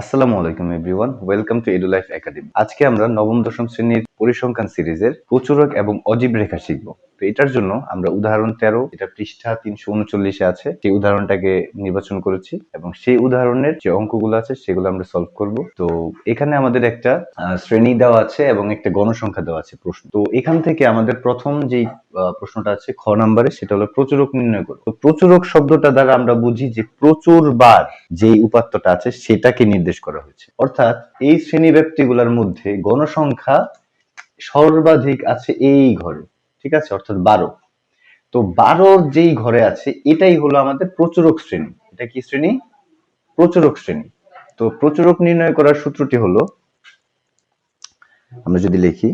আসসালামু আলাইকুম everyone welcome to Edu Life Academy আজকে আমরা নবম দশম শ্রেণির পরিসংখ্যান সিরিজের প্রচুরক এবং অজীব রেখা শিখব। তো এটার জন্য আমরা উদাহরণ তেরো, এটা পৃষ্ঠা তিনশো উনচল্লিশে আছে, সেই উদাহরণটাকে নির্বাচন করেছি এবং সেই উদাহরণের যে অঙ্কগুলো আছে সেগুলো আমরা সলভ করব। তো এখানে আমাদের একটা শ্রেণি দেওয়া আছে এবং একটা গণসংখ্যা দেওয়া আছে প্রশ্ন। তো এখান থেকে আমাদের প্রথম যেই প্রশ্নটা আছে খ নাম্বারে, সেটা হলো প্রচুরক নির্ণয় করো। তো প্রচুরক শব্দটা দ্বারা আমরা বুঝি যে প্রচুর বার যেই উপাত্তটা আছে সেটাকে নির্দেশ করা হয়েছে। অর্থাৎ এই শ্রেণি ব্যক্তিগুলোর মধ্যে গণসংখ্যা সর্বাধিক আছে এই ঘরে, ঠিক আছে? অর্থাৎ বারো। তো বারোর যেই ঘরে আছে, এটাই হলো আমাদের প্রচুরক শ্রেণি। এটা কি শ্রেণি? প্রচুরক শ্রেণি। তো প্রচুরক নির্ণয় করার সূত্রটি হলো, আমরা যদি লিখি,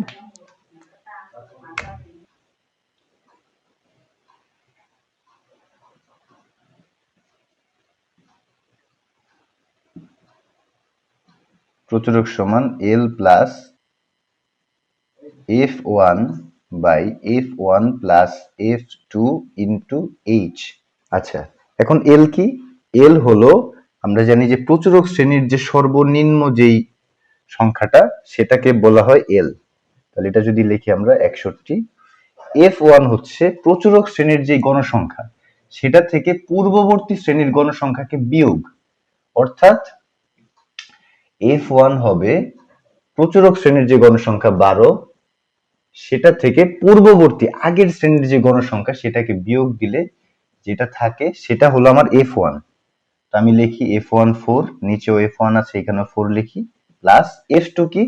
প্রচুরক সমান L plus F one by F one plus F two into H আচ্ছা এখন এল কি? এল হলো, আমরা জানি যে প্রচুরক শ্রেণির যে সর্বনিম্ন যেই সংখ্যাটা, সেটাকে বলা হয় এল তাহলে এটা যদি লিখি আমরা একষট্টি। এফ ওয়ান হচ্ছে প্রচুরক শ্রেণির যে গণসংখ্যা, সেটা থেকে পূর্ববর্তী শ্রেণির গণসংখ্যাকে বিয়োগ। অর্থাৎ এফ ওয়ান হবে প্রচুরক শ্রেণির যে গণসংখ্যা বারো সেটা থেকে পূর্ববর্তী আগের শ্রেণির যে গণসংখ্যা, সেটাকে বিয়োগ দিলে যেটা থাকে, সেটা হলো আমার এফ ওয়ান তো আমি লিখি এফ ওয়ান ফোর নিচেও এফ ওয়ান আছে এখানে ফোর লিখি। প্লাস এফ টু কি?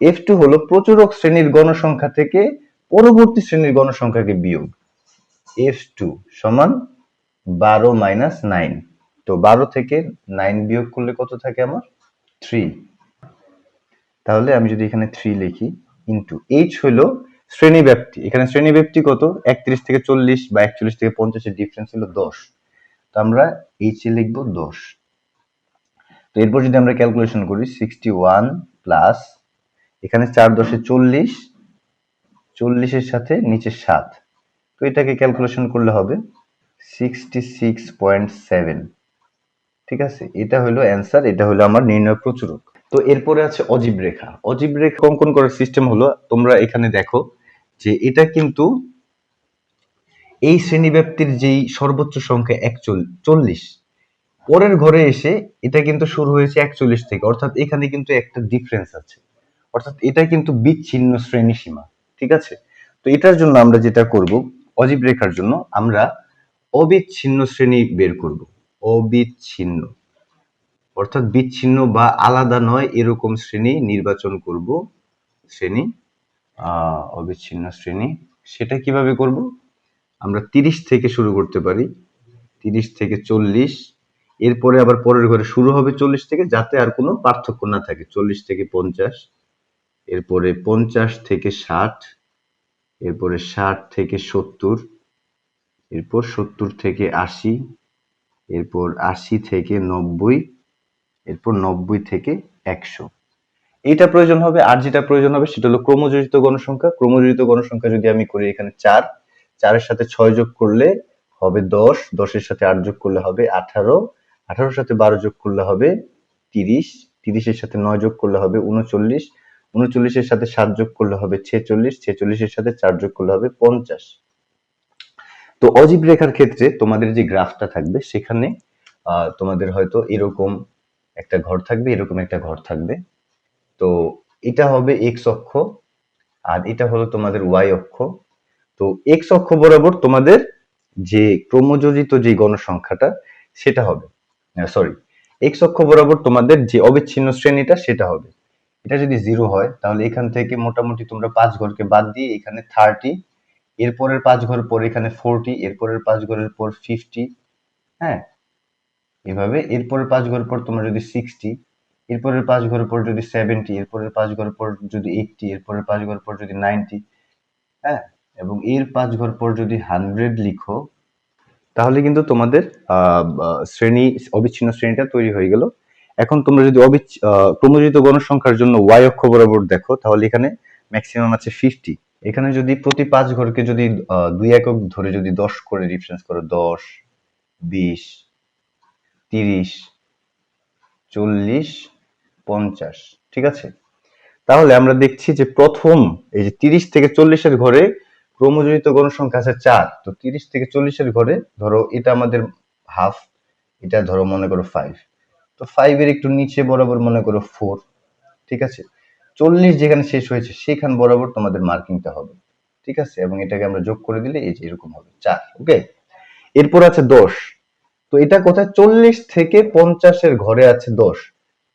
এফ টু হলো প্রচুরক শ্রেণির গণসংখ্যা থেকে পরবর্তী শ্রেণির গণসংখ্যাকে বিয়োগ। এফ টু সমান বারো মাইনাস নাইন তো বারো থেকে নাইন বিয়োগ করলে কত থাকে আমার? থ্রি তাহলে আমি যদি এখানে থ্রি লিখি ইন্টু এইচ হলো শ্রেণি ব্যাপ্তি এখানে শ্রেণি ব্যাপ্তি কত? একত্রিশ থেকে চল্লিশ বা একচল্লিশ থেকে পঞ্চাশের ডিফারেন্স হলো দশ। তো আমরা এইচ এ লিখব দশ। তো এরপর যদি আমরা ক্যালকুলেশন করি সিক্সটি ওয়ান প্লাস এখানে চার দশে চল্লিশ, চল্লিশের সাথে নিচে সাত। তো এটাকে ক্যালকুলেশন করলে হবে সিক্সটি সিক্স পয়েন্ট সেভেন ঠিক আছে? এটা হলো অ্যান্সার এটা হলো আমার নির্ণয় প্রচুরক। তো এরপরে আছে অজীব রেখা। অজীব রেখা অঙ্কন করার সিস্টেম হলো? তোমরা এখানে দেখো যে এটা কিন্তু এই শ্রেণি ব্যাপ্তির যেই সর্বোচ্চ সংখ্যা একচল্লিশ পরের ঘরে এসে এটা কিন্তু শুরু হয়েছে একচল্লিশ থেকে, অর্থাৎ এখানে কিন্তু একটা ডিফারেন্স আছে। অর্থাৎ এটা কিন্তু বিচ্ছিন্ন শ্রেণি সীমা, ঠিক আছে? তো এটার জন্য আমরা যেটা করব, অজীব রেখার জন্য আমরা অবিচ্ছিন্ন শ্রেণি বের করব। অবিচ্ছিন্ন, অর্থাৎ বিচ্ছিন্ন বা আলাদা নয়, এরকম শ্রেণি নির্বাচন করব, শ্রেণি অবিচ্ছিন্ন শ্রেণি। সেটা কীভাবে করব? আমরা তিরিশ থেকে শুরু করতে পারি। তিরিশ থেকে চল্লিশ। এরপরে আবার পরের ঘরে শুরু হবে চল্লিশ থেকে, যাতে আর কোনো পার্থক্য না থাকে। চল্লিশ থেকে পঞ্চাশ, এরপরে পঞ্চাশ থেকে ষাট, এরপরে ষাট থেকে সত্তর, এরপর সত্তর থেকে আশি, এরপর আশি থেকে নব্বই, এরপর নব্বই থেকে একশো। এটা প্রয়োজন হবে আর যেটা প্রয়োজন হবে সেটা হলো ক্রমযোজিত গণসংখ্যা। ক্রমযোজিত গণসংখ্যা যদি আমি করি এখানে চার, চারের সাথে ছয় যোগ করলে হবে দশ, দশের সাথে আট যোগ করলে হবে আঠারো, আঠারোর সাথে বারো যোগ করলে হবে তিরিশ, তিরিশের সাথে নয় যোগ করলে হবে উনচল্লিশ, উনচল্লিশের সাথে সাত যোগ করলে হবে ছেচল্লিশ, ছেচল্লিশের সাথে চার যোগ করলে হবে পঞ্চাশ। তো অজীব রেখার ক্ষেত্রে তোমাদের যে গ্রাফটা থাকবে সেখানে তোমাদের হয়তো এরকম একটা ঘর থাকবে, এরকম একটা ঘর থাকবে। তো এটা হবে এক্স অক্ষ আর এটা হলো তোমাদের ওয়াই অক্ষ। তো এক্স অক্ষ বরাবর তোমাদের যে ক্রমযোজিত যে গণসংখ্যাটা, সেটা হবে। সরি এক্স অক্ষ বরাবর তোমাদের যে অবিচ্ছিন্ন শ্রেণীটা, সেটা হবে। এটা যদি জিরো হয়, তাহলে এখান থেকে মোটামুটি তোমরা পাঁচ ঘরকে বাদ দিয়ে এখানে থার্টি এরপরের পাঁচ ঘর পর এখানে ফোরটি এরপরের পাঁচ ঘরের পর ফিফটি হ্যাঁ? এভাবে এরপরের পাঁচ ঘর পর তোমরা যদি সিক্সটি এরপরের পাঁচ ঘর পর যদি সেভেন্টি এরপরের পাঁচ ঘর পর যদি এইটটি এরপরের পাঁচ ঘর পর যদি নাইনটি হ্যাঁ? এবং এর পাঁচ ঘর পর যদি হান্ড্রেড লিখো তাহলে কিন্তু তোমাদের শ্রেণি অবিচ্ছিন্ন শ্রেণীটা তৈরি হয়ে গেল। এখন তোমরা যদি অবিচ্ছ আহ, ক্রমযোজিত গণসংখ্যার জন্য ওয়াই অক্ষ বরাবর দেখো তাহলে এখানে ম্যাক্সিমাম আছে ফিফটি এখানে যদি প্রতি পাঁচ ঘরকে যদি দুই একক ধরে যদি দশ করে রিফারেন্স করো দশ বিশ তিরিশ চল্লিশ পঞ্চাশ, ঠিক আছে? তাহলে আমরা দেখছি যে প্রথম এই যে তিরিশ থেকে চল্লিশের ঘরে ক্রমজনিত গণসংখ্যা আছে চার। তো তিরিশ থেকে চল্লিশের ঘরে ধরো এটা আমাদের হাফ এটা ধরো মনে করো ফাইভ তো ফাইভ এর একটু নিচে বরাবর মনে করো ফোর ঠিক আছে? চল্লিশ যেখানে শেষ হয়েছে সেখান বরাবর তোমাদের মার্কিংটা হবে, ঠিক আছে? এবং এটাকে আমরা যোগ করে দিলে এই যে এরকম হবে চার, ওকে? এরপর আছে দশ। তো এটা কোথায়? চল্লিশ থেকে পঞ্চাশের ঘরে আছে দশ।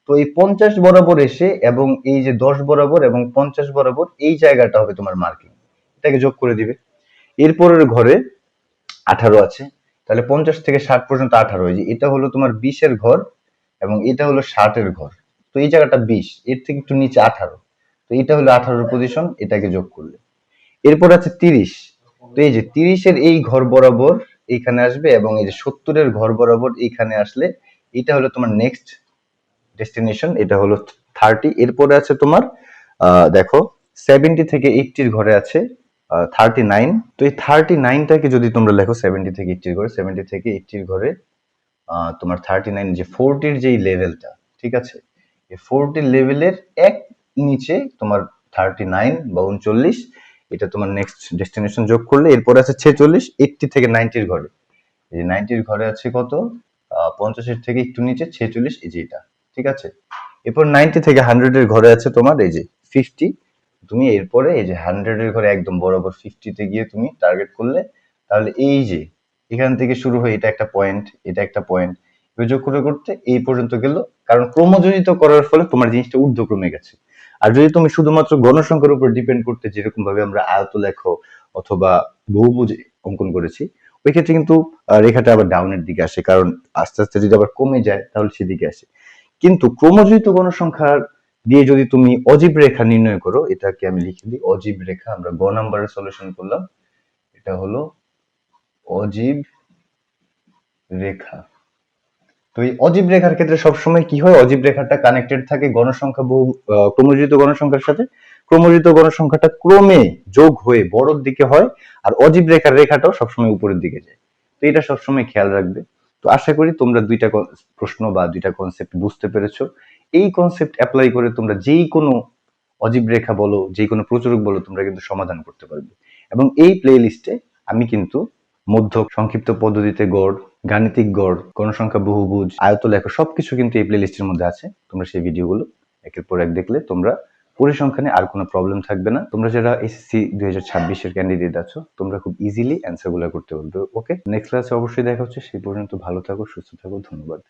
তো এই পঞ্চাশ বরাবর এসে এবং এই যে দশ বরাবর এবং পঞ্চাশ বরাবর এই জায়গাটা হবে তোমার মার্কিং এটাকে যোগ করে দিবে। এরপরের ঘরে আঠারো আছে। তাহলে পঞ্চাশ থেকে ষাট পর্যন্ত আঠারো। যে এটা হলো তোমার বিশের ঘর এবং এটা হলো ষাটের ঘর। তো এই জায়গাটা বিশ, এর থেকে একটু নিচে আঠারো। তো এটা হলো আঠারোর পজিশন এটাকে যোগ করলে। এরপর আছে তিরিশ। তো এই যে তিরিশের এই ঘর বরাবর এইখানে আসবে এবং এই যে সত্তরের ঘর বরাবর এইখানে আসলে এটা হলো তোমার নেক্সট ডেস্টিনেশন এটা হলো থার্টি এরপরে আছে তোমার দেখো সেভেন্টি থেকে এইটির ঘরে আছে থার্টি নাইন তো এই থার্টি নাইনটাকে যদি তোমরা লেখো সেভেন্টি থেকে এইটির ঘরে সেভেন্টি থেকে এইটির ঘরে তোমার থার্টি নাইন যে ফোরটির যেই লেভেলটা ঠিক আছে? এই ফোরটির লেভেলের এক নিচে তোমার থার্টি নাইন বা উনচল্লিশ, এটা তোমার নেক্সট ডেস্টিনেশন যোগ করলে, এরপর আছে ছেচল্লিশ এইটটি থেকে নাইনটির ঘরে। এই নাইনটির ঘরে আছে কত? পঞ্চাশের থেকে একটু নিচে, ছেচল্লিশ, এই যে এটা। ঠিক আছে? এরপর নাইনটি থেকে হান্ড্রেডের ঘরে আছে তোমার, এই যে ফিফটি তুমি এরপরে এই যে হান্ড্রেডের ঘরে একদম বরাবর ফিফটিতে গিয়ে তুমি টার্গেট করলে, তাহলে এই যে এখান থেকে শুরু হয়ে এটা একটা পয়েন্ট এটা একটা পয়েন্ট যোগ করে করতে এই পর্যন্ত গেল। কারণ ক্রমজনিত করার ফলে তোমার জিনিসটা ঊর্ধ্বক্রমে গেছে। আর যদি তুমি শুধুমাত্র গণসংখ্যার উপর ডিপেন্ড করতে যেরকম ভাবে আমরা আয়ত লেখো অথবা বহুভুজ অঙ্কন করেছি, ওই ক্ষেত্রে কিন্তু রেখাটা আবার ডাউনের দিকে আসে। কারণ আস্তে আস্তে যদি আবার কমে যায়, তাহলে সেদিকে আসে। কিন্তু ক্রমজনিত গণসংখ্যার দিয়ে যদি তুমি অজীব রেখা নির্ণয় করো, এটাকে আমি লিখে দিই, অজীব রেখা, আমরা গ নাম্বারের সলিউশন করলাম, এটা হলো অজীব রেখা। তো এই অজীব রেখার ক্ষেত্রে সবসময় কি হয়? অজীব রেখাটা কানেক্টেড থাকে গণসংখ্যা বহু ক্রমজিত গণসংখ্যার সাথে। ক্রমজিত গণসংখ্যাটা ক্রমে যোগ হয়ে বড়র দিকে হয়, আর অজীব রেখার রেখাটাও সবসময় উপরের দিকে যায়। তো এটা সবসময় খেয়াল রাখবে। তো আশা করি তোমরা দুইটা প্রশ্ন বা দুইটা কনসেপ্ট বুঝতে পেরেছ। এই কনসেপ্ট অ্যাপ্লাই করে তোমরা যেই কোনো অজীব রেখা বলো যে কোনো প্রচুরক বলো, তোমরা কিন্তু সমাধান করতে পারবে। এবং এই প্লে লিস্টে আমি কিন্তু মধ্য সংক্ষিপ্ত পদ্ধতিতে গড়, গাণিতিক গড়, গণসংখ্যা, বহুভুজ আয়ত লেখা সবকিছু কিন্তু এই প্লে লিস্টের মধ্যে আছে। তোমরা সেই ভিডিওগুলো একের পর এক দেখলে তোমরা পরিসংখ্যানে আর কোনো প্রবলেম থাকবে না। তোমরা যারা এসএসসি দুই হাজার ছাব্বিশের ক্যান্ডিডেট আছো, তোমরা খুব ইজিলি অ্যান্সারগুলো করতে পারবে ওকে নেক্সট ক্লাসে অবশ্যই দেখা হচ্ছে, সেই পর্যন্ত ভালো থাকো, সুস্থ থাকো, ধন্যবাদ।